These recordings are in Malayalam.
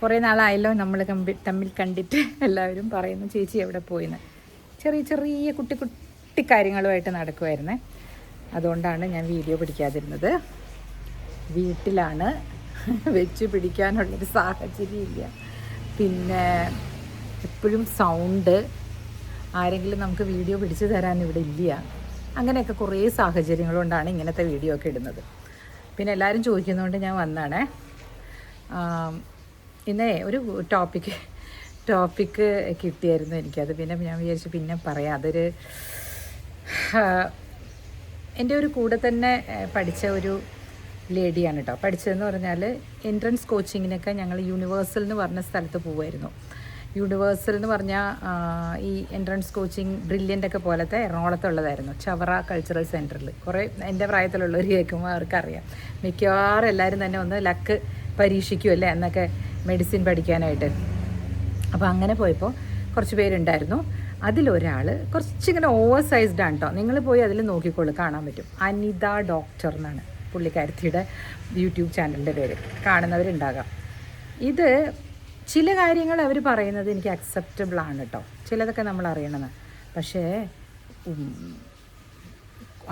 കുറേ നാളായല്ലോ നമ്മൾ കമ്പി തമ്മിൽ കണ്ടിട്ട് എല്ലാവരും പറയുന്നു ചേച്ചി എവിടെ പോയിന്ന്? ചെറിയ ചെറിയ കുട്ടി കുട്ടി കാര്യങ്ങളുമായിട്ട് നടക്കുമായിരുന്നേ അതുകൊണ്ടാണ് ഞാൻ വീഡിയോ പിടിക്കാതിരുന്നത്. വീട്ടിലാണ് വെച്ച് പിടിക്കാനുള്ളൊരു സാഹചര്യം ഇല്ല. പിന്നെ എപ്പോഴും സൗണ്ട് ആരെങ്കിലും നമുക്ക് വീഡിയോ പിടിച്ചു തരാൻ ഇവിടെ ഇല്ല. അങ്ങനെയൊക്കെ കുറേ സാഹചര്യങ്ങൾ കൊണ്ടാണ് ഇങ്ങനത്തെ വീഡിയോ ഒക്കെ ഇടുന്നത്. പിന്നെ എല്ലാവരും ചോദിക്കുന്നതുകൊണ്ട് ഞാൻ വന്നാണേ. ആം, ഇന്നേ ഒരു ടോപ്പിക്ക് ടോപ്പിക്ക് കിട്ടിയായിരുന്നു എനിക്കത്. പിന്നെ ഞാൻ വിചാരിച്ചു പിന്നെ പറയാം. അതൊരു എന്റെ ഒരു കൂടെ തന്നെ പഠിച്ച ഒരു ലേഡിയാണ് കേട്ടോ പഠിച്ചതെന്ന് പറഞ്ഞാൽ എൻട്രൻസ് കോച്ചിങ്ങിനൊക്കെ ഞങ്ങൾ യൂണിവേഴ്സൽ എന്ന് പറഞ്ഞ സ്ഥലത്ത് പോകുമായിരുന്നു യൂണിവേഴ്സൽ എന്ന് പറഞ്ഞാൽ ഈ എൻട്രൻസ് കോച്ചിങ് ബ്രില്യന്റ് ഒക്കെ പോലത്തെ എറണാകുളത്തുള്ളതായിരുന്നു. ചവറ കൾച്ചറൽ സെന്ററിൽ കുറേ എന്റെ പ്രായത്തിലുള്ളവർ കേൾക്കുമ്പോൾ അവർക്കറിയാം. മിക്കവാറും എല്ലാവരും തന്നെ ഒന്ന് ലക്ക് പരീക്ഷിക്കുമല്ലേ എന്നൊക്കെ മെഡിസിൻ പഠിക്കാനായിട്ട്. അപ്പോൾ അങ്ങനെ പോയപ്പോൾ കുറച്ച് പേരുണ്ടായിരുന്നു. അതിലൊരാൾ കുറച്ചിങ്ങനെ ഓവർ സൈസ്ഡ് ആണ് കേട്ടോ നിങ്ങൾ പോയി അതിൽ നോക്കിക്കോളൂ കാണാൻ പറ്റും. അനിത ഡോക്ടർ എന്നാണ് പുള്ളിക്കാരത്തിയുടെ യൂട്യൂബ് ചാനലിന്റെ പേര്. കാണുന്നവരുണ്ടാകാം. ഇത് ചില കാര്യങ്ങൾ അവർ പറയുന്നത് എനിക്ക് അക്സെപ്റ്റബിൾ ആണ് കേട്ടോ ചിലതൊക്കെ നമ്മൾ അറിയണമെന്ന്. പക്ഷേ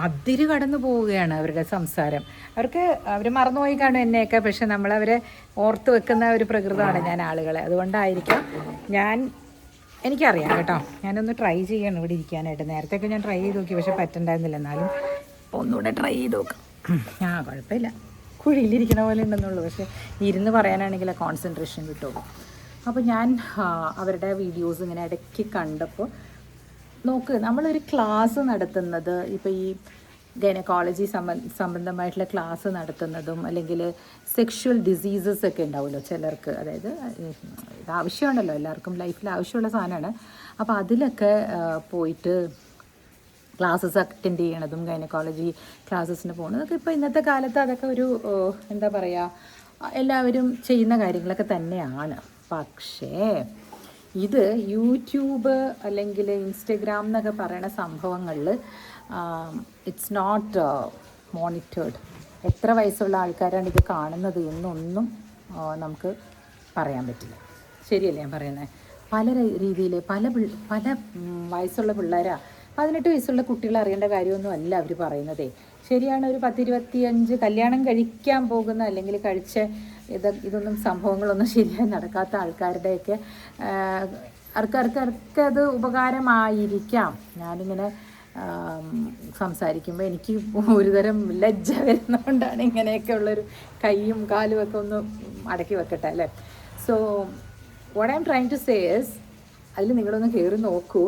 അതിര് കടന്നു പോവുകയാണ് അവരുടെ സംസാരം. അവർക്ക് അവർ മറന്നുപോയി കാണും എന്നെയൊക്കെ പക്ഷെ നമ്മളവരെ ഓർത്ത് വെക്കുന്ന ഒരു പ്രകൃതമാണ് ഞാൻ ആളുകളെ. അതുകൊണ്ടായിരിക്കാം ഞാൻ എനിക്കറിയാം കേട്ടോ. ഞാനൊന്ന് ട്രൈ ചെയ്യണം ഇവിടെ ഇരിക്കാനായിട്ട്. നേരത്തെയൊക്കെ ഞാൻ ട്രൈ ചെയ്ത് നോക്കി പക്ഷെ പറ്റണ്ടായിരുന്നില്ല. എന്നാലും ഒന്നുകൂടെ ട്രൈ ചെയ്ത് നോക്കാം. ആ കുഴപ്പമില്ല. കുഴിയിലിരിക്കണ പോലെ ഉണ്ടെന്നുള്ളൂ. പക്ഷെ ഇരുന്ന് പറയാനാണെങ്കിൽ കോൺസെൻട്രേഷൻ കിട്ടുള്ളൂ അപ്പോൾ ഞാൻ അവരുടെ വീഡിയോസ് ഇങ്ങനെ ഇടയ്ക്ക് കണ്ടപ്പോൾ നോക്ക് നമ്മളൊരു ക്ലാസ് നടത്തുന്നത് ഇപ്പോൾ ഈ ഗൈനക്കോളജി സംബന്ധ സംബന്ധമായിട്ടുള്ള ക്ലാസ് നടത്തുന്നതും അല്ലെങ്കിൽ സെക്ഷുവൽ ഡിസീസസ് ഒക്കെ ഉണ്ടാവുമല്ലോ ചിലർക്ക്. അതായത് ഇത് ആവശ്യമാണല്ലോ എല്ലാവർക്കും ലൈഫിൽ ആവശ്യമുള്ള സാധനമാണ്. അപ്പോൾ അതിലൊക്കെ പോയിട്ട് ക്ലാസ്സസ് അറ്റൻഡ് ചെയ്യണതും ഗൈനക്കോളജി ക്ലാസ്സസിന് പോകുന്നതൊക്കെ ഇപ്പോൾ ഇന്നത്തെ കാലത്ത് അതൊക്കെ ഒരു എന്താ പറയുക എല്ലാവരും ചെയ്യുന്ന കാര്യങ്ങളൊക്കെ തന്നെയാണ്. പക്ഷേ ഇത് യൂട്യൂബ് അല്ലെങ്കിൽ ഇൻസ്റ്റഗ്രാം എന്നൊക്കെ പറയുന്ന സംഭവങ്ങളിൽ ഇറ്റ്സ് നോട്ട് മോണിറ്റേർഡ് എത്ര വയസ്സുള്ള ആൾക്കാരാണ് ഇത് കാണുന്നത് എന്നൊന്നും നമുക്ക് പറയാൻ പറ്റില്ല. ശരിയല്ലേ ഞാൻ പറയുന്നത് പല രീതിയിൽ പല പല വയസ്സുള്ള പിള്ളേരാ പതിനെട്ട് വയസ്സുള്ള കുട്ടികൾ അറിയേണ്ട കാര്യമൊന്നും അല്ല അവർ പറയുന്നതേ. ശരിയാണ് ഒരു പത്തിരുപത്തിയഞ്ച് കല്യാണം കഴിക്കാൻ പോകുന്ന അല്ലെങ്കിൽ കഴിച്ച ഇത് ഇതൊന്നും സംഭവങ്ങളൊന്നും ശരിയായി നടക്കാത്ത ആൾക്കാരുടെയൊക്കെ ആൾക്കാർക്കാർക്ക് അത് ഉപകാരമായിരിക്കാം. ഞാനിങ്ങനെ സംസാരിക്കുമ്പോൾ എനിക്ക് ഒരുതരം ലജ്ജ വരുന്നതുകൊണ്ടാണ് ഇങ്ങനെയൊക്കെ ഉള്ളൊരു കൈയും കാലും ഒക്കെ ഒന്ന് അടക്കി വെക്കട്ടെ അല്ലേ? So what I'm trying to says അതിൽ നിങ്ങളൊന്ന് കയറി നോക്കൂ.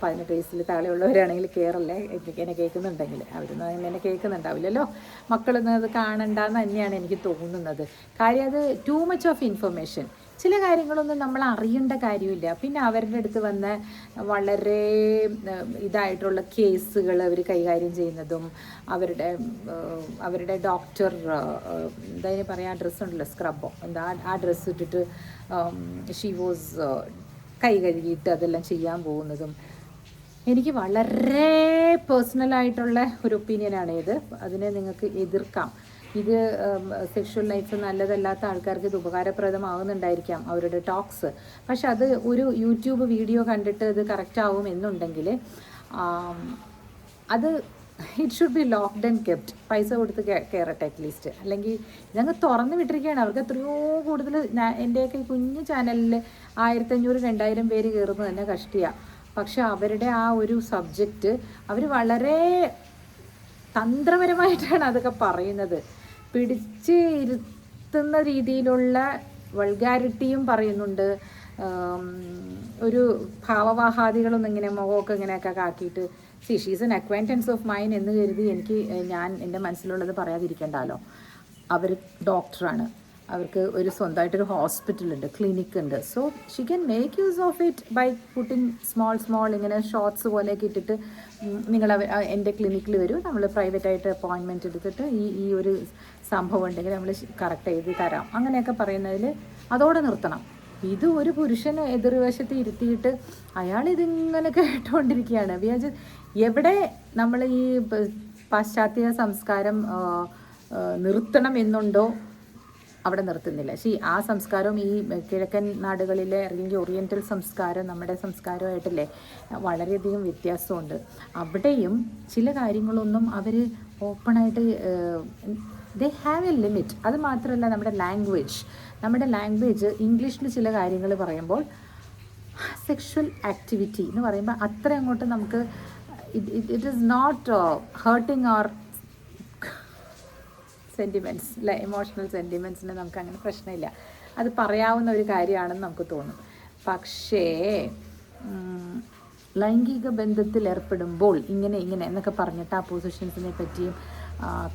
പതിനെട്ട് വയസ്സിൽ താഴെയുള്ളവരാണെങ്കിൽ കയറല്ലേ എന്നെ കേൾക്കുന്നുണ്ടെങ്കിൽ. അവരൊന്നും അങ്ങനെ കേൾക്കുന്നുണ്ടാവില്ലല്ലോ? മക്കളൊന്നും അത് കാണണ്ടെന്ന് തന്നെയാണ് എനിക്ക് തോന്നുന്നത്. കാര്യം അത് ടു മച്ച് ഓഫ് ഇൻഫർമേഷൻ ചില കാര്യങ്ങളൊന്നും നമ്മൾ അറിയേണ്ട കാര്യമില്ല. പിന്നെ അവരുടെ അടുത്ത് വന്ന വളരെ ഇതായിട്ടുള്ള കേസുകൾ അവർ കൈകാര്യം ചെയ്യുന്നതും അവരുടെ അവരുടെ ഡോക്ടർ എന്താ പറയുക ആ ഡ്രസ്സുണ്ടല്ലോ സ്ക്രബോ എന്താ ആ ഡ്രസ്സ് ഇട്ടിട്ട് ഷീ വാസ് കൈ കഴുകിയിട്ട് അതെല്ലാം ചെയ്യാൻ പോകുന്നതും എനിക്ക് വളരെ പേഴ്സണലായിട്ടുള്ള ഒരു ഒപ്പീനിയനാണ് ഇത്. അതിനെ നിങ്ങൾക്ക് എതിർക്കാം. ഇത് സെക്ഷൽ ലൈഫ് നല്ലതല്ലാത്ത ആൾക്കാർക്ക് ഇത് ഉപകാരപ്രദമാകുന്നുണ്ടായിരിക്കാം അവരുടെ ടോക്സ് പക്ഷെ അത് ഒരു യൂട്യൂബ് വീഡിയോ കണ്ടിട്ട് ഇത് കറക്റ്റ് ആവും എന്നുണ്ടെങ്കിൽ അത് it should be locked and kept പൈസ കൊടുത്ത് കയറട്ടെ അറ്റ്ലീസ്റ്റ് അല്ലെങ്കിൽ ഞങ്ങൾ തുറന്ന് വിട്ടിരിക്കുകയാണ് അവർക്ക് എത്രയോ കൂടുതൽ എന്റെയൊക്കെ ഈ കുഞ്ഞു ചാനലിൽ ആയിരത്തഞ്ഞൂറ് രണ്ടായിരം പേര് കയറുന്നത് തന്നെ കഷ്ടിയാണ് പക്ഷെ അവരുടെ ആ ഒരു സബ്ജക്റ്റ് അവർ വളരെ തന്ത്രപരമായിട്ടാണ് അതൊക്കെ പറയുന്നത്. പിടിച്ച് ഇരുത്തുന്ന രീതിയിലുള്ള വൾഗാരിറ്റിയും പറയുന്നുണ്ട്. ഒരു ഭാവവാഹാദികളൊന്നും ഇങ്ങനെ മുഖമൊക്കെ ഇങ്ങനെയൊക്കെ കാക്കിയിട്ട് see she's an acquaintance of mine എന്ന് കരുതി എനിക്ക് ഞാൻ എന്റെ മനസ്സിലുള്ളത് പറയാതിരിക്കണ്ടല്ലോ. അവർ ഡോക്ടറാണ്. അവർക്ക് ഒരു സ്വന്തമായിട്ടൊരു ഹോസ്പിറ്റലുണ്ട് ക്ലിനിക് ഉണ്ട് so she can make use of it by putting small small ഇങ്ങനെ ഷോർട്സ് പോലെയൊക്കെ ഇട്ടിട്ട് നിങ്ങൾ എന്റെ ക്ലിനിക്കിൽ വരൂ. നമ്മൾ പ്രൈവറ്റായിട്ട് അപ്പോയിൻമെന്റ് എടുത്തിട്ട് ഈ ഈ ഒരു സംഭവം ഉണ്ടെങ്കിൽ നമ്മൾ കറക്റ്റ് ചെയ്ത് തരാം. അങ്ങനെയൊക്കെ പറയുന്നതിൽ അതോടെ നിർത്തണം. ഇത് ഒരു പുരുഷനെ എതിർവശത്ത് ഇരുത്തിയിട്ട് അയാൾ ഇതിങ്ങനെ കേട്ടുകൊണ്ടിരിക്കുകയാണ് വിചാരിച്ച് എവിടെ നമ്മൾ ഈ പാശ്ചാത്യ സംസ്കാരം നിർത്തണം എന്നുണ്ടോ? അവിടെ നിർത്തുന്നില്ല. ശരി ആ സംസ്കാരവും ഈ കിഴക്കൻ നാടുകളിലെ അല്ലെങ്കിൽ ഓറിയന്റൽ സംസ്കാരം നമ്മുടെ സംസ്കാരമായിട്ടല്ലേ? വളരെയധികം വ്യത്യാസമുണ്ട്. അവിടെയും ചില കാര്യങ്ങളൊന്നും അവർ ഓപ്പണായിട്ട് ദേ ഹാവ് എ ലിമിറ്റ് അത് മാത്രമല്ല നമ്മുടെ ലാംഗ്വേജ് നമ്മുടെ ലാംഗ്വേജ് ഇംഗ്ലീഷിൽ ചില കാര്യങ്ങൾ പറയുമ്പോൾ സെക്ഷൽ ആക്ടിവിറ്റി എന്ന് പറയുമ്പോൾ അത്ര അങ്ങോട്ട് നമുക്ക് it is not hurting or sentiments അല്ലെ ഇമോഷണൽ സെന്റിമെന്റ്സിന് നമുക്ക് അങ്ങനെ പ്രശ്നമില്ല. അത് പറയാവുന്ന ഒരു കാര്യമാണെന്ന് നമുക്ക് തോന്നും. പക്ഷേ ലൈംഗിക ബന്ധത്തിൽ ഏർപ്പെടുമ്പോൾ ഇങ്ങനെ ഇങ്ങനെ എന്നൊക്കെ പറഞ്ഞിട്ട് ആ പൊസിഷൻസിനെ പറ്റിയും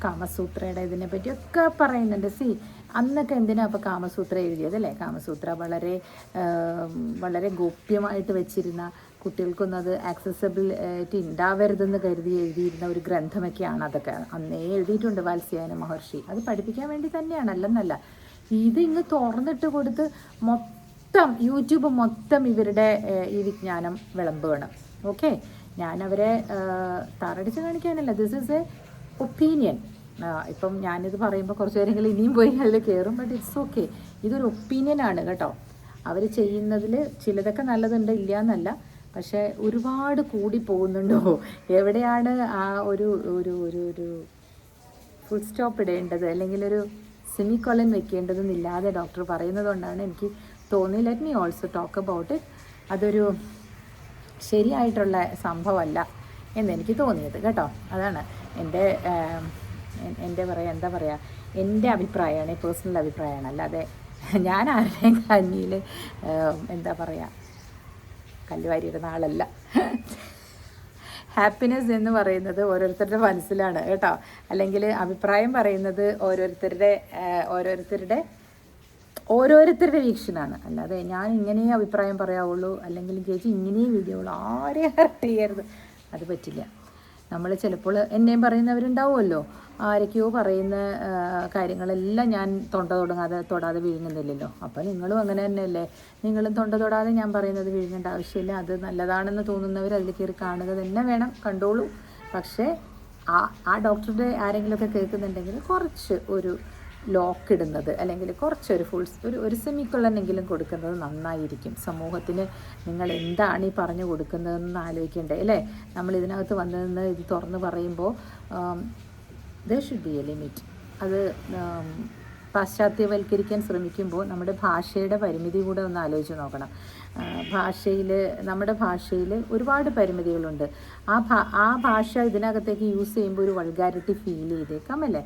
കാമസൂത്രയുടെ ഇതിനെ പറ്റിയൊക്കെ പറയുന്നുണ്ട്. സി അന്നൊക്കെ എന്തിനാ അപ്പോൾ കാമസൂത്ര എഴുതിയത് അല്ലേ? കാമസൂത്ര വളരെ വളരെ ഗോപ്യമായിട്ട് വെച്ചിരുന്ന കുട്ടികൾക്കൊന്നും അത് ആക്സസബിലിറ്റി ഉണ്ടാവരുതെന്ന് കരുതി എഴുതിയിരുന്ന ഒരു ഗ്രന്ഥമൊക്കെയാണ് അതൊക്കെ. അന്നേ എഴുതിയിട്ടുണ്ട് വാത്സ്യായന മഹർഷി. അത് പഠിപ്പിക്കാൻ വേണ്ടി തന്നെയാണ് അല്ലെന്നല്ല. ഇത് ഇങ്ങ് തുറന്നിട്ട് കൊടുത്ത് മൊത്തം യൂട്യൂബ് മൊത്തം ഇവരുടെ ഈ വിജ്ഞാനം വിളമ്പുകയാണ്. ഓക്കെ? ഞാനവരെ താറടിച്ച് കാണിക്കാനല്ല. ദിസ് ഇസ് എ ഒപ്പീനിയൻ ഇപ്പം ഞാനിത് പറയുമ്പോൾ കുറച്ച് പേരെങ്കിലും ഇനിയും പോയി അതിൽ കയറും ബട്ട് ഇറ്റ്സ് ഓക്കെ ഇതൊരു ഒപ്പീനിയൻ ആണ് കേട്ടോ. അവർ ചെയ്യുന്നതിൽ ചിലതൊക്കെ നല്ലതുണ്ട് ഇല്ല എന്നല്ല പക്ഷേ ഒരുപാട് കൂടി പോകുന്നുണ്ടോ? എവിടെയാണ് ആ ഒരു ഒരു ഒരു ഒരു ഫുൾ സ്റ്റോപ്പ് ഇടേണ്ടത്? അല്ലെങ്കിൽ ഒരു സെമി കോളൻ വെക്കേണ്ടതെന്നില്ലാതെ ഡോക്ടർ പറയുന്നത് കൊണ്ടാണ് എനിക്ക് തോന്നി let me also talk about it അതൊരു ശരിയായിട്ടുള്ള സംഭവമല്ല എന്നെനിക്ക് തോന്നിയത് കേട്ടോ. അതാണ് എന്റെ എന്റെ പറയാ എന്താ പറയുക എന്റെ അഭിപ്രായമാണ് പേഴ്സണൽ അഭിപ്രായമാണ്. അല്ലാതെ ഞാൻ ആരുടെയും കഞ്ഞിയിൽ എന്താ പറയുക കല്ലുവാരിയിടുന്ന ആളല്ല. ഹാപ്പിനെസ് എന്ന് പറയുന്നത് ഓരോരുത്തരുടെ മനസ്സിലാണ് കേട്ടോ. അല്ലെങ്കിൽ അഭിപ്രായം പറയുന്നത് ഓരോരുത്തരുടെ ഓരോരുത്തരുടെ ഓരോരുത്തരുടെ വീക്ഷണമാണ്. അല്ലാതെ ഞാൻ ഇങ്ങനെയേ അഭിപ്രായം പറയാവുള്ളൂ അല്ലെങ്കിൽ ചേച്ചി ഇങ്ങനെയേ വീഡിയോ ഉള്ളൂ ആരെയും ഹർട്ട് ചെയ്യരുത്. അത് പറ്റില്ല. നമ്മൾ ചിലപ്പോൾ എന്നെയും പറയുന്നവരുണ്ടാവുമല്ലോ. ആരൊക്കെയോ പറയുന്ന കാര്യങ്ങളെല്ലാം ഞാൻ തൊണ്ട തൊടങ്ങാതെ തൊടാതെ വിഴുങ്ങുന്നില്ലല്ലോ. അപ്പോൾ നിങ്ങളും അങ്ങനെ തന്നെയല്ലേ? നിങ്ങളും തൊണ്ട തൊടാതെ ഞാൻ പറയുന്നത് വിഴുങ്ങേണ്ട ആവശ്യമില്ല. അത് നല്ലതാണെന്ന് തോന്നുന്നവർ അതിൽ കയറി കാണുക തന്നെ വേണം. കണ്ടോളൂ. പക്ഷേ ആ ആ ഡോക്ടറുടെ ആരെങ്കിലുമൊക്കെ കേൾക്കുന്നുണ്ടെങ്കിൽ കുറച്ച് ഒരു ലോക്ക് ഇടുന്നത് അല്ലെങ്കിൽ കുറച്ചൊരു ഫുൾ ഒരു ഒരു സെമിക്കുള്ളെന്നെങ്കിലും കൊടുക്കുന്നത് നന്നായിരിക്കും. സമൂഹത്തിന് നിങ്ങൾ എന്താണ് ഈ പറഞ്ഞു കൊടുക്കുന്നതെന്ന് ആലോചിക്കണ്ടേ അല്ലേ? നമ്മൾ ഇതിനകത്ത് വന്നതെന്ന് ഇത് തുറന്ന് പറയുമ്പോൾ there should be a limit അത് പാശ്ചാത്യവൽക്കരിക്കാൻ ശ്രമിക്കുമ്പോൾ നമ്മുടെ ഭാഷയുടെ പരിമിതി കൂടെ ഒന്ന് ആലോചിച്ച് നോക്കണം. ഭാഷയിൽ നമ്മുടെ ഭാഷയിൽ ഒരുപാട് പരിമിതികളുണ്ട്. ആ ഭാ ആ ഭാഷ ഇതിനകത്തേക്ക് യൂസ് ചെയ്യുമ്പോൾ ഒരു വൾഗാരിറ്റി ഫീൽ ചെയ്തേക്കാം അല്ലേ?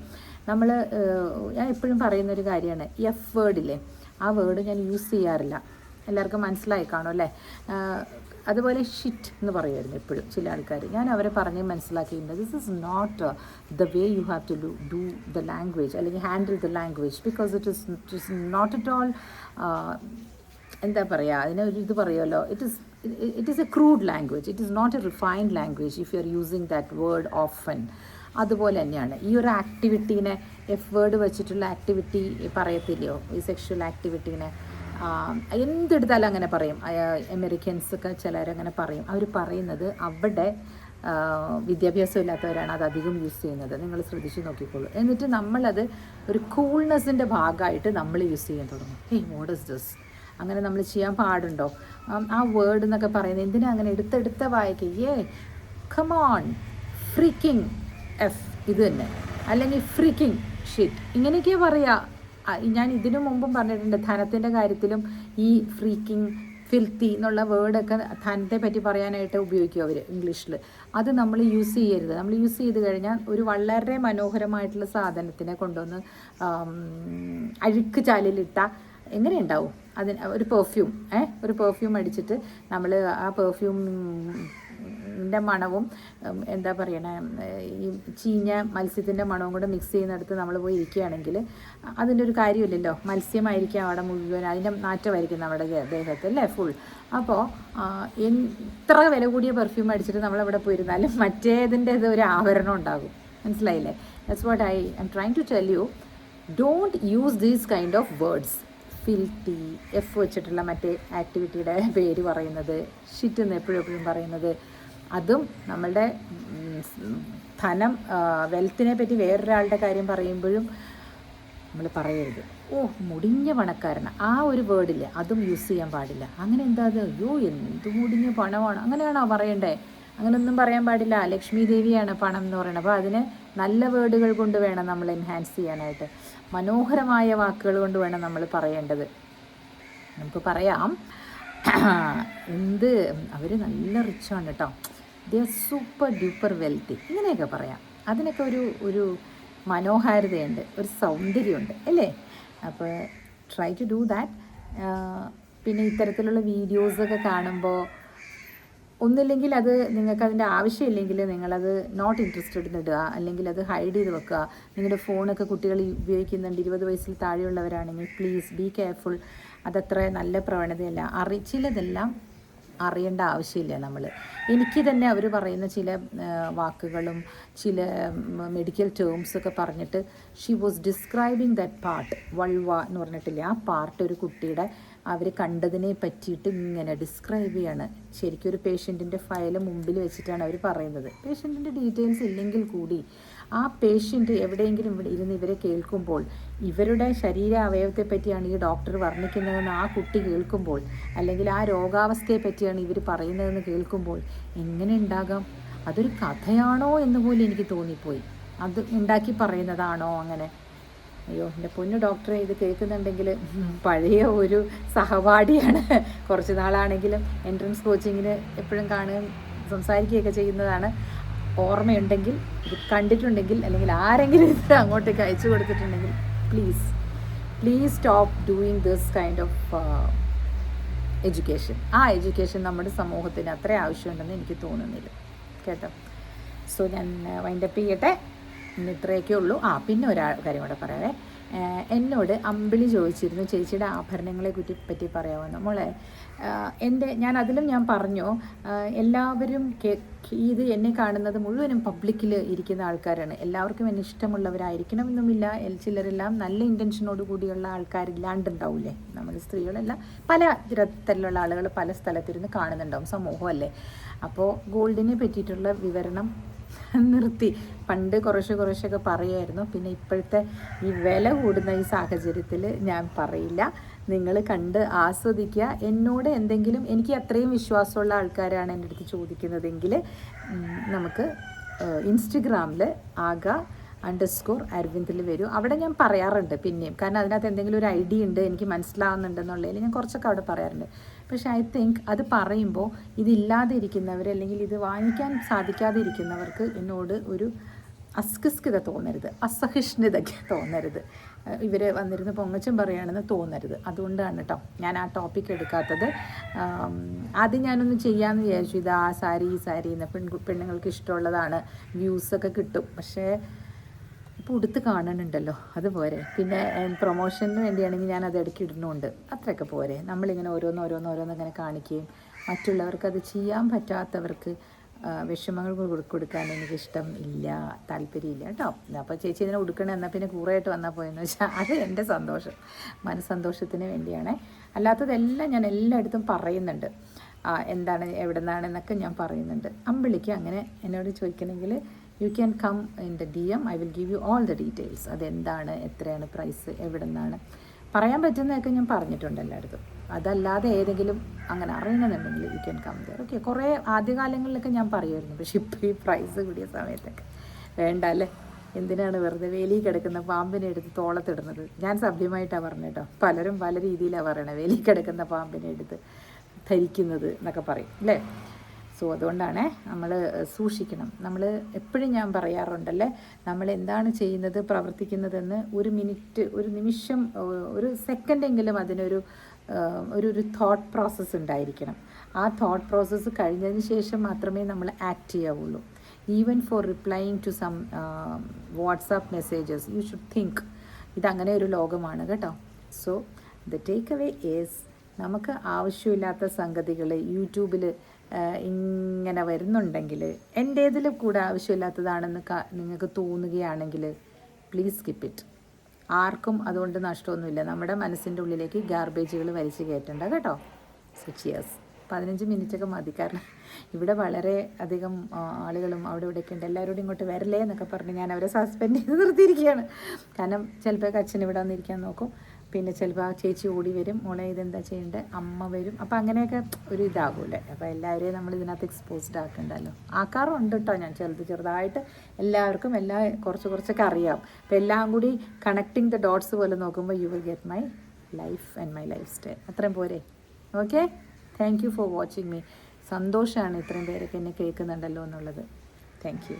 നമ്മൾ ഞാൻ എപ്പോഴും പറയുന്നൊരു കാര്യമാണ് എഫ് വേർഡില്ലേ ആ വേർഡ് ഞാൻ യൂസ് ചെയ്യാറില്ല. എല്ലാവർക്കും മനസ്സിലായി കാണും അല്ലേ? അതുപോലെ ഷിറ്റ് എന്ന് പറയുമായിരുന്നു എപ്പോഴും ചില ആൾക്കാർ ഞാൻ അവരെ പറഞ്ഞ് മനസ്സിലാക്കിയിട്ടുണ്ട്. This is not the way you have to do the language അല്ലെങ്കിൽ handle the language because it is it is not at all എന്താ പറയുക അതിനെ ഒരു ഇത് പറയുമല്ലോ. It is it is a crude language it is not a refined language if you are using that word often അതുപോലെ തന്നെയാണ്. ഈ ഒരു ആക്ടിവിറ്റീനെ എഫ് വേർഡ് വെച്ചിട്ടുള്ള ആക്ടിവിറ്റി പറയത്തില്ലയോ? ഈ സെക്ഷൽ ആക്ടിവിറ്റീനെ എന്തെടുത്താലും അങ്ങനെ പറയും. അമേരിക്കൻസ് ഒക്കെ ചിലരങ്ങനെ പറയും. അവർ പറയുന്നത് അവിടെ വിദ്യാഭ്യാസം ഇല്ലാത്തവരാണ് അത് അധികം യൂസ് ചെയ്യുന്നത്. നിങ്ങൾ ശ്രദ്ധിച്ച് നോക്കിക്കോളൂ. എന്നിട്ട് നമ്മളത് ഒരു കൂൾനെസ്സിന്റെ ഭാഗമായിട്ട് നമ്മൾ യൂസ് ചെയ്യാൻ തുടങ്ങും. ഏയ് വാട്ട് ഇസ് ദിസ് അങ്ങനെ നമ്മൾ ചെയ്യാൻ പാടുണ്ടോ? ആ വേർഡ് എന്നൊക്കെ പറയുന്നത് എന്തിനാ അങ്ങനെ എടുത്തെടുത്ത വായിക്കുക ഏ കമോൺ ഫ്രീക്കിംഗ് എഫ് ഇത് തന്നെ. അല്ലെങ്കിൽ ഫ്രിക്കിങ് ഷിറ്റ് ഇങ്ങനെയൊക്കെ പറയുക ഞാൻ ഇതിനു മുമ്പും പറഞ്ഞിട്ടുണ്ട് ധനത്തിന്റെ കാര്യത്തിലും ഈ ഫ്രീക്കിങ് ഫിൽത്തി എന്നുള്ള വേർഡൊക്കെ ധനത്തെ പറ്റി പറയാനായിട്ട് ഉപയോഗിക്കും അവർ ഇംഗ്ലീഷിൽ അത് നമ്മൾ യൂസ് ചെയ്യരുത്. നമ്മൾ യൂസ് ചെയ്ത് കഴിഞ്ഞാൽ ഒരു വളരെ മനോഹരമായിട്ടുള്ള സാധനത്തിനെ കൊണ്ടുവന്ന് അഴുക്ക് ചാലിലിട്ട എങ്ങനെ ഉണ്ടാവും അതിന് ഒരു പെർഫ്യൂം ഏ? ഒരു പെർഫ്യൂം അടിച്ചിട്ട് നമ്മൾ ആ പെർഫ്യൂമിന്റെ മണവും എന്താ പറയണേ ഈ ചീഞ്ഞ മത്സ്യത്തിന്റെ മണവും കൂടെ മിക്സ് ചെയ്യുന്നിടത്ത് നമ്മൾ പോയി ഇരിക്കുകയാണെങ്കിൽ അതിന്റെ ഒരു കാര്യമില്ലല്ലോ. മത്സ്യമായിരിക്കാം അവിടെ മുഴുവൻ അതിന്റെ നാറ്റമായിരിക്കും നമ്മുടെ ദേഹത്ത് അല്ലേ ഫുൾ അപ്പോൾ എത്ര വില കൂടിയ പെർഫ്യൂം അടിച്ചിട്ട് നമ്മളവിടെ പോയിരുന്നാലും മറ്റേതിന്റെ ഇത് ഒരു ആവരണം ഉണ്ടാകും. മനസ്സിലായില്ലേ? That's what I I'm trying to tell you don't use these kind of words filthy F വെച്ചിട്ടുള്ള മറ്റേ ആക്ടിവിറ്റിയുടെ പേര് പറയുന്നത് ഷിറ്റ് എന്ന് എപ്പോഴും എപ്പോഴും പറയുന്നത്. അതും നമ്മളുടെ ധനം വെൽത്തിനെ പറ്റി വേറൊരാളുടെ കാര്യം പറയുമ്പോഴും നമ്മൾ പറയരുത്. ഓ മുടിഞ്ഞ പണക്കാരന്. ആ ഒരു വേർഡില്ല. അതും യൂസ് ചെയ്യാൻ പാടില്ല. അങ്ങനെ എന്താ അത്? അയ്യോ എന്ത് മുടിഞ്ഞ പണമാണ്. അങ്ങനെയാണോ പറയണ്ടേ? അങ്ങനെയൊന്നും പറയാൻ പാടില്ല. ലക്ഷ്മി ദേവിയാണ് പണം എന്ന് പറയുന്നത്. അപ്പോൾ അതിന് നല്ല വേർഡുകൾ കൊണ്ട് വേണം നമ്മൾ എൻഹാൻസ് ചെയ്യാനായിട്ട്. മനോഹരമായ വാക്കുകൾ കൊണ്ട് വേണം നമ്മൾ പറയേണ്ടത്. നമുക്ക് പറയാം. എന്ത്? അവർ നല്ല റിച്ചാണ് കേട്ടോ. ദ സൂപ്പർ ഡ്യൂപ്പർ വെൽത്തി ഇങ്ങനെയൊക്കെ പറയാം. അതിനൊക്കെ ഒരു ഒരു മനോഹാരിതയുണ്ട് ഒരു സൗന്ദര്യമുണ്ട് അല്ലേ? അപ്പോൾ ട്രൈ ടു ഡൂ ദാറ്റ് പിന്നെ ഇത്തരത്തിലുള്ള വീഡിയോസൊക്കെ കാണുമ്പോൾ ഒന്നില്ലെങ്കിൽ അത് നിങ്ങൾക്ക് അതിന്റെ ആവശ്യമില്ലെങ്കിൽ നിങ്ങളത് നോട്ട് ഇൻട്രസ്റ്റഡ് ഇടുക അല്ലെങ്കിൽ അത് ഹൈഡ് ചെയ്ത് വെക്കുക. നിങ്ങളുടെ ഫോണൊക്കെ കുട്ടികൾ ഉപയോഗിക്കുന്നുണ്ട് ഇരുപത് വയസ്സിൽ താഴെയുള്ളവരാണെങ്കിൽ പ്ലീസ് ബി കെയർഫുൾ അതത്ര നല്ല പ്രവണതയല്ല. അറി ചിലതെല്ലാം അറിയേണ്ട ആവശ്യമില്ല നമ്മൾ എനിക്ക് തന്നെ അവർ പറയുന്ന ചില വാക്കുകളും ചില മെഡിക്കൽ ടേംസ് ഒക്കെ പറഞ്ഞിട്ട് she was describing that part vulva എന്ന് പറഞ്ഞിട്ടില്ലേ? ആ പാർട്ട് ഒരു കുട്ടിയുടെ അവർ കണ്ടതിനെ പറ്റിയിട്ട് ഇങ്ങനെ ഡിസ്ക്രൈബ് ചെയ്യാണ്. ശരിക്കും ഒരു പേഷ്യന്റിന്റെ ഫയൽ മുമ്പിൽ വെച്ചിട്ടാണ് അവർ പറയുന്നത്. പേഷ്യന്റിന്റെ ഡീറ്റെയിൽസ് ഇല്ലെങ്കിൽ കൂടി ആ പേഷ്യന്റ് എവിടെയെങ്കിലും ഇരുന്ന് ഇവരെ കേൾക്കുമ്പോൾ ഇവരുടെ ശരീര അവയവത്തെ പറ്റിയാണ് ഈ ഡോക്ടർ വർണിക്കുന്നതെന്ന് ആ കുട്ടി കേൾക്കുമ്പോൾ അല്ലെങ്കിൽ ആ രോഗാവസ്ഥയെ പറ്റിയാണ് ഇവർ പറയുന്നതെന്ന് കേൾക്കുമ്പോൾ എങ്ങനെ ഉണ്ടാകാം? അതൊരു കഥയാണോ എന്ന് പോലും എനിക്ക് തോന്നിപ്പോയി. അത് ഉണ്ടാക്കി പറയുന്നതാണോ അങ്ങനെ? അയ്യോ എന്റെ പൊന്നു ഡോക്ടറെ ഇത് കേൾക്കുന്നുണ്ടെങ്കിൽ പഴയ ഒരു സഹപാഠിയാണ്. കുറച്ച് നാളാണെങ്കിലും എൻട്രൻസ് കോച്ചിങ്ങിന് എപ്പോഴും കാണുകയും സംസാരിക്കുകയൊക്കെ ചെയ്യുന്നതാണ്. ഓർമ്മയുണ്ടെങ്കിൽ ഇത് കണ്ടിട്ടുണ്ടെങ്കിൽ അല്ലെങ്കിൽ ആരെങ്കിലും ഇത് അങ്ങോട്ടേക്ക് അയച്ചു കൊടുത്തിട്ടുണ്ടെങ്കിൽ please please stop doing this kind of education ആ എഡ്യൂക്കേഷൻ നമ്മുടെ സമൂഹത്തിന് അത്ര ആവശ്യമുണ്ടെന്ന് എനിക്ക് തോന്നുന്നില്ല. കേട്ടോ? സോ ഞാൻ വൈൻഡപ്പ് ചെയ്യട്ടെ? ഇന്ന് ഇത്രയൊക്കെ ഉള്ളൂ. ആ പിന്നെ ഒരു കാര്യം കൂടെ പറയാവേ. എന്നോട് അമ്പിളി ചോദിച്ചിരുന്നു ചേച്ചിയുടെ ആഭരണങ്ങളെ കുറ്റി പറ്റി പറയാമെന്ന് മോളെ എന്റെ ഞാൻ അതിലും ഞാൻ പറഞ്ഞു എല്ലാവരും ഇത് എന്നെ കാണുന്നത് മുഴുവനും പബ്ലിക്കിൽ ഇരിക്കുന്ന ആൾക്കാരാണ്. എല്ലാവർക്കും എന്നെ ഇഷ്ടമുള്ളവരായിരിക്കണമെന്നുമില്ല. എൽ- ചിലരെല്ലാം നല്ല ഇന്റൻഷനോട് കൂടിയുള്ള ആൾക്കാരില്ലാണ്ടുണ്ടാവില്ലേ നമ്മൾ സ്ത്രീകളെല്ലാം പല തരത്തിലുള്ള ആളുകൾ പല സ്ഥലത്തിരുന്ന് കാണുന്നുണ്ടാവും സമൂഹമല്ലേ? അപ്പോൾ ഗോൾഡിനെ പറ്റിയിട്ടുള്ള വിവരണം നിർത്തി. പണ്ട് കുറേശ്ശെ കുറേശ്ശൊക്കെ പറയുമായിരുന്നു പിന്നെ ഇപ്പോഴത്തെ ഈ വില കൂടുന്ന ഈ സാഹചര്യത്തിൽ ഞാൻ പറയില്ല. നിങ്ങൾ കണ്ട് ആസ്വദിക്കുക. എന്നോട് എന്തെങ്കിലും എനിക്ക് അത്രയും വിശ്വാസമുള്ള ആൾക്കാരാണ് എന്റെ അടുത്ത് ചോദിക്കുന്നതെങ്കിൽ നമുക്ക് ഇൻസ്റ്റഗ്രാമിൽ ആക അണ്ടർസ്കോർ അരവിന്ദിൽ വരൂ. അവിടെ ഞാൻ പറയാറുണ്ട് പിന്നെയും. കാരണം അതിനകത്ത് എന്തെങ്കിലും ഒരു ഐഡിയ ഉണ്ട് എനിക്ക് മനസ്സിലാവുന്നുണ്ടെന്നുള്ളതിൽ ഞാൻ കുറച്ചൊക്കെ അവിടെ പറയാറുണ്ട്. പക്ഷേ ഐ തിങ്ക് അത് പറയുമ്പോൾ ഇതില്ലാതെ ഇരിക്കുന്നവർ അല്ലെങ്കിൽ ഇത് വാങ്ങിക്കാൻ സാധിക്കാതെ ഇരിക്കുന്നവർക്ക് എന്നോട് ഒരു അസ്കിസ്കിത തോന്നരുത്. അസഹിഷ്ണുതയ്ക്ക് തോന്നരുത്. ഇവർ വന്നിരുന്ന് പൊങ്ങച്ചം പറയുകയാണെന്ന് തോന്നരുത്. അതുകൊണ്ടാണ് കേട്ടോ ഞാൻ ആ ടോപ്പിക് എടുക്കാത്തത്. ആദ്യം ഞാനൊന്ന് ചെയ്യാമെന്ന് വിചാരിച്ചു. ഇത് ആ സാരി ഈ സാരി എന്ന പെൺ പെണ്ണുങ്ങൾക്ക് ഇഷ്ടമുള്ളതാണ്. വ്യൂസൊക്കെ കിട്ടും. പക്ഷേ ഇപ്പോൾ ഉടുത്ത് കാണുന്നുണ്ടല്ലോ അതുപോരെ പിന്നെ പ്രൊമോഷന് വേണ്ടിയാണെങ്കിൽ ഞാൻ അത് ഇടയ്ക്ക് ഇടുന്നുണ്ട്. അത്രയൊക്കെ പോരെ. നമ്മളിങ്ങനെ ഓരോന്ന് ഓരോന്ന് ഓരോന്ന് ഇങ്ങനെ കാണിക്കുകയും മറ്റുള്ളവർക്ക് അത് ചെയ്യാൻ പറ്റാത്തവർക്ക് വിഷമങ്ങൾ കൊടു- കൊടുക്കാൻ എനിക്കിഷ്ടം ഇല്ല താല്പര്യമില്ല കേട്ടോ. അപ്പോൾ ചേച്ചി ഇതിനെ ഉടുക്കണേ എന്നാൽ പിന്നെ കൂറായിട്ട് വന്നാൽ പോയെന്ന് വെച്ചാൽ അത് എന്റെ സന്തോഷം. മനസ്സന്തോഷത്തിന് വേണ്ടിയാണ്. അല്ലാത്തതെല്ലാം ഞാൻ എല്ലായിടത്തും പറയുന്നുണ്ട്. എന്താണ് എവിടെ നിന്നാണെന്നൊക്കെ ഞാൻ പറയുന്നുണ്ട്. അമ്പിളിക്ക് അങ്ങനെ എന്നോട് ചോദിക്കണമെങ്കിൽ you can come in the D M I will give you all the details അതെന്താണ് എത്രയാണ് പ്രൈസ് എവിടെ നിന്നാണ് പറയാൻ പറ്റുന്നതൊക്കെ ഞാൻ പറഞ്ഞിട്ടുണ്ട് എല്ലായിടത്തും. അതല്ലാതെ ഏതെങ്കിലും അങ്ങനെ അറിയണമെന്നുണ്ടെങ്കിൽ you can come there okay കുറേ ആദ്യകാലങ്ങളിലൊക്കെ ഞാൻ പറയുമായിരുന്നു. പക്ഷെ ഇപ്പോൾ ഈ പ്രൈസ് കൂടിയ സമയത്തൊക്കെ. വേണ്ട അല്ലേ? എന്തിനാണ് വെറുതെ വേലി കിടക്കുന്ന പാമ്പിനെ എടുത്ത് തോളത്തിടുന്നത്? ഞാൻ സഭ്യമായിട്ടാണ് പറഞ്ഞത് കേട്ടോ. പലരും പല രീതിയിലാണ് പറയണത്. വേലി കിടക്കുന്ന പാമ്പിനെ എടുത്ത് ധരിക്കുന്നത് എന്നൊക്കെ പറയും അല്ലേ? സോ അതുകൊണ്ടാണ് നമ്മൾ സൂക്ഷിക്കണം. നമ്മൾ എപ്പോഴും ഞാൻ പറയാറുണ്ടല്ലേ നമ്മൾ എന്താണ് ചെയ്യുന്നത് പ്രവർത്തിക്കുന്നതെന്ന് ഒരു മിനിറ്റ് ഒരു നിമിഷം ഒരു സെക്കൻഡെങ്കിലും അതിനൊരു ഒരു ഒരു തോട്ട് പ്രോസസ്സ് ഉണ്ടായിരിക്കണം. ആ തോട്ട് പ്രോസസ്സ് കഴിഞ്ഞതിന് ശേഷം മാത്രമേ നമ്മൾ act ചെയ്യാവുള്ളൂ. Even for replying to some WhatsApp messages you should think ഇതങ്ങനെ ഒരു ലോകമാണ് കേട്ടോ. So the take away is നമുക്ക് ആവശ്യമില്ലാത്ത സംഗതികൾ യൂട്യൂബിൽ ഇങ്ങനെ വരുന്നുണ്ടെങ്കിൽ എന്റേതിൽ കൂടെ ആവശ്യമില്ലാത്തതാണെന്ന് നിങ്ങൾക്ക് തോന്നുകയാണെങ്കിൽ പ്ലീസ് സ്കിപ്പ് ഇറ്റ് ആർക്കും അതുകൊണ്ട് നഷ്ടമൊന്നുമില്ല. നമ്മുടെ മനസ്സിന്റെ ഉള്ളിലേക്ക് ഗാർബേജുകൾ വലിച്ചു കയറ്റണ്ട കേട്ടോ? സോ ചിയേഴ്സ് പതിനഞ്ച് മിനിറ്റൊക്കെ മതി. കാരണം ഇവിടെ വളരെ അധികം ആളുകളും അവിടെ ഇവിടെയൊക്കെ ഉണ്ട്. എല്ലാവരോടും ഇങ്ങോട്ട് വരല്ലേ എന്നൊക്കെ പറഞ്ഞ് ഞാൻ അവരെ സസ്പെൻഡ് ചെയ്ത് നിർത്തിയിരിക്കുകയാണ്. കാരണം ചിലപ്പോൾ അച്ഛൻ ഇവിടെ വന്നിരിക്കാൻ നോക്കും. പിന്നെ ചിലപ്പോൾ ആ ചേച്ചി ഓടി വരും. മോളെ ഇതെന്താ ചെയ്യേണ്ടത് അമ്മ വരും. അപ്പോൾ അങ്ങനെയൊക്കെ ഒരു ഇതാകൂലേ അപ്പോൾ എല്ലാവരെയും നമ്മൾ ഇതിനകത്ത് എക്സ്പോസ്ഡ് ആക്കണ്ടല്ലോ? ആക്കാറുണ്ട് കേട്ടോ ഞാൻ ചെറുത് ചെറുതായിട്ട് എല്ലാവർക്കും എല്ലാ കുറച്ച് കുറച്ചൊക്കെ അറിയാം. അപ്പോൾ എല്ലാം കൂടി കണക്റ്റിംഗ് ദ ഡോട്ട്സ് പോലെ നോക്കുമ്പോൾ you will get my life and my lifestyle അത്രയും പോരെ. Okay thank you for watching me സന്തോഷമാണ് ഇത്രയും പേരൊക്കെ എന്നെ കേൾക്കുന്നുണ്ടല്ലോ എന്നുള്ളത്. Thank you